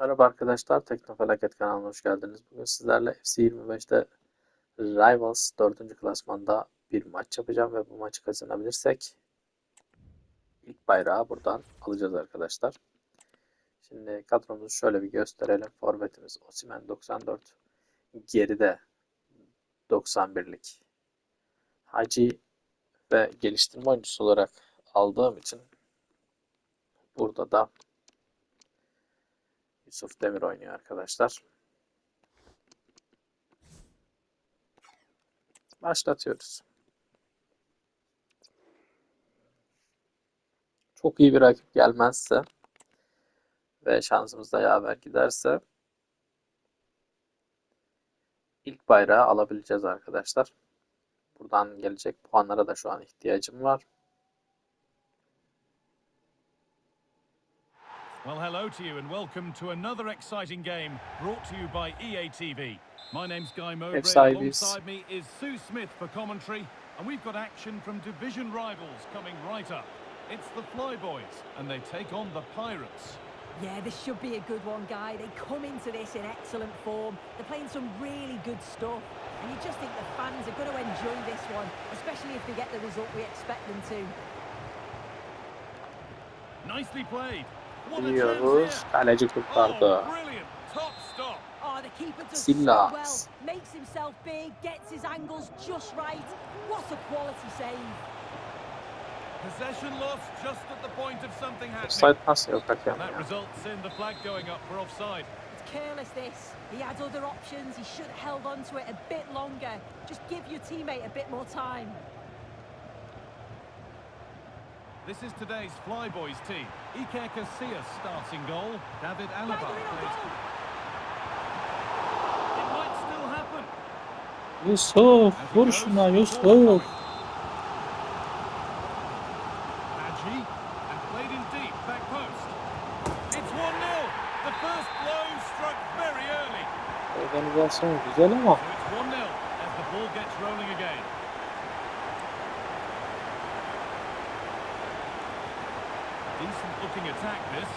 Merhaba arkadaşlar, Teknofelaket kanalına hoş geldiniz. Bugün sizlerle FC25'te Rivals 4. klasmanda bir maç yapacağım ve bu maçı kazanabilirsek ilk bayrağı buradan alacağız arkadaşlar. Şimdi kadromuzu şöyle bir gösterelim. Forvetimiz Osimhen 94, geride 91'lik Hacı ve geliştirme oyuncusu olarak aldığım için burada da Yusuf Demir oynuyor arkadaşlar. Başlatıyoruz. Çok iyi bir rakip gelmezse ve şansımız da yaver giderse ilk bayrağı alabileceğiz arkadaşlar. Buradan gelecek puanlara da şu an ihtiyacım var. Well, hello to you and welcome to another exciting game brought to you by EA TV. My name's Guy Mowbray. sahibiyiz. Alongside me is Sue Smith for commentary, and we've got action from division rivals coming right up. It's the Flyboys, and they take on the Pirates. Yeah, this should be a good one, Guy. They come into this in excellent form. They're playing some really good stuff. And you just think the fans are going to enjoy this one, especially if they get the result we expect them to. Nicely played. What a chance Biliyoruz. here. Kaleci kurtardı. Oh, brilliant. Top stop. Oh, the keeper does Silas. well. Makes himself big, gets his angles just right. What a quality save. Possession lost just at the point of something happening. Offside nasıl yok hakem that results in the flag going up for offside. It's careless, this. He had other options. He should have held on to it a bit longer. Just give your teammate a bit more time. This is today's Flyboys team. Iker Casillas starting goal. David Alaba Right, plays. It might still happen. Yusuf, As he vur goes şuna for the Yusuf. corner. And played in deep, back post. It's 1-0. The first blow struck very early. Organizasyon güzel ama So it's 1-0 as the ball gets rolling again. Decent looking attack this.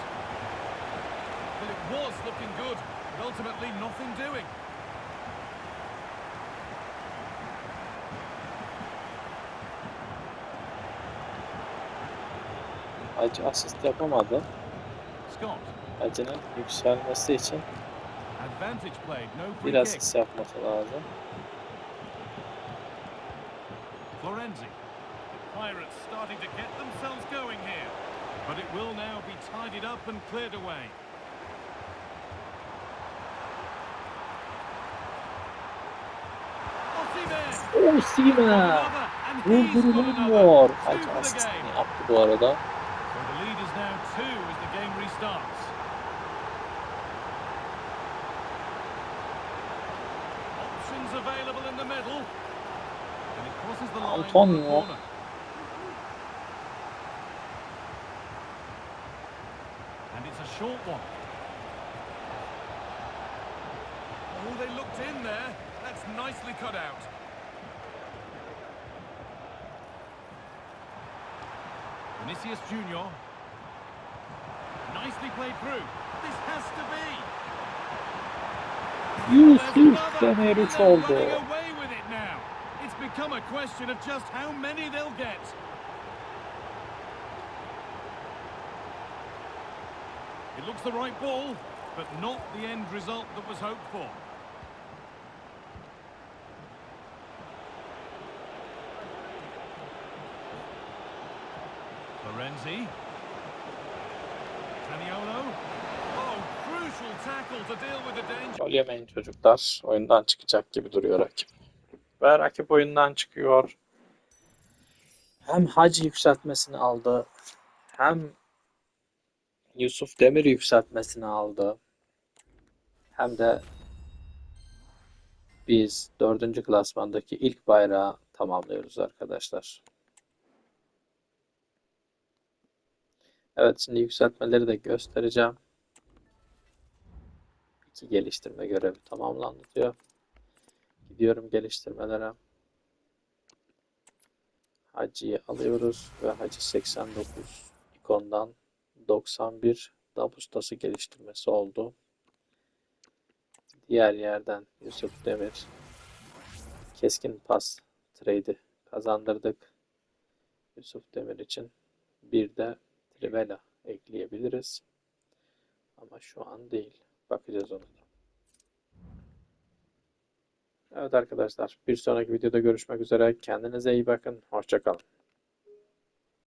Well, it was looking good, but ultimately nothing doing. Hacı asist yapamadı. Hacı'nın yükselmesi için advantage played, no free bir kick. asist yapması lazım. Florenzi. The Pirates starting to get themselves going here. But it will now be tidied up and cleared away. Osimhen! Another. Vurdurulamıyor. Two Hacı asistini yaptı bu arada. So short one. Oh, they looked in there. That's nicely cut out. Vinicius Junior. Nicely played through. This has to be. There's Yusuf another, Demir and 3 they're running away with it now. It's become a question of just how many they'll get. It looks the right ball, but not the end result that was hoped for. Lorenzi. Taniolo. Oh. Gol yemeyin çocuklar. Oyundan çıkacak gibi duruyor rakip. Ve rakip oyundan çıkıyor. Hem Hacı yükseltmesini aldı. Hem Yusuf Demir yükseltmesini aldı. Hem de biz dördüncü klasmandaki ilk bayrağı tamamlıyoruz arkadaşlar. Evet şimdi yükseltmeleri de göstereceğim. İki geliştirme görevi tamamlandı diyor. Gidiyorum geliştirmelere. Hacı'yı alıyoruz ve Hacı 89 ikondan 91 DAP ustası geliştirmesi oldu. diğer yerden Yusuf Demir keskin pas trade'i kazandırdık. Yusuf Demir için bir de Trivela ekleyebiliriz. Ama şu an değil. Bakacağız ona. Evet arkadaşlar bir sonraki videoda görüşmek üzere. Kendinize iyi bakın. Hoşça kalın.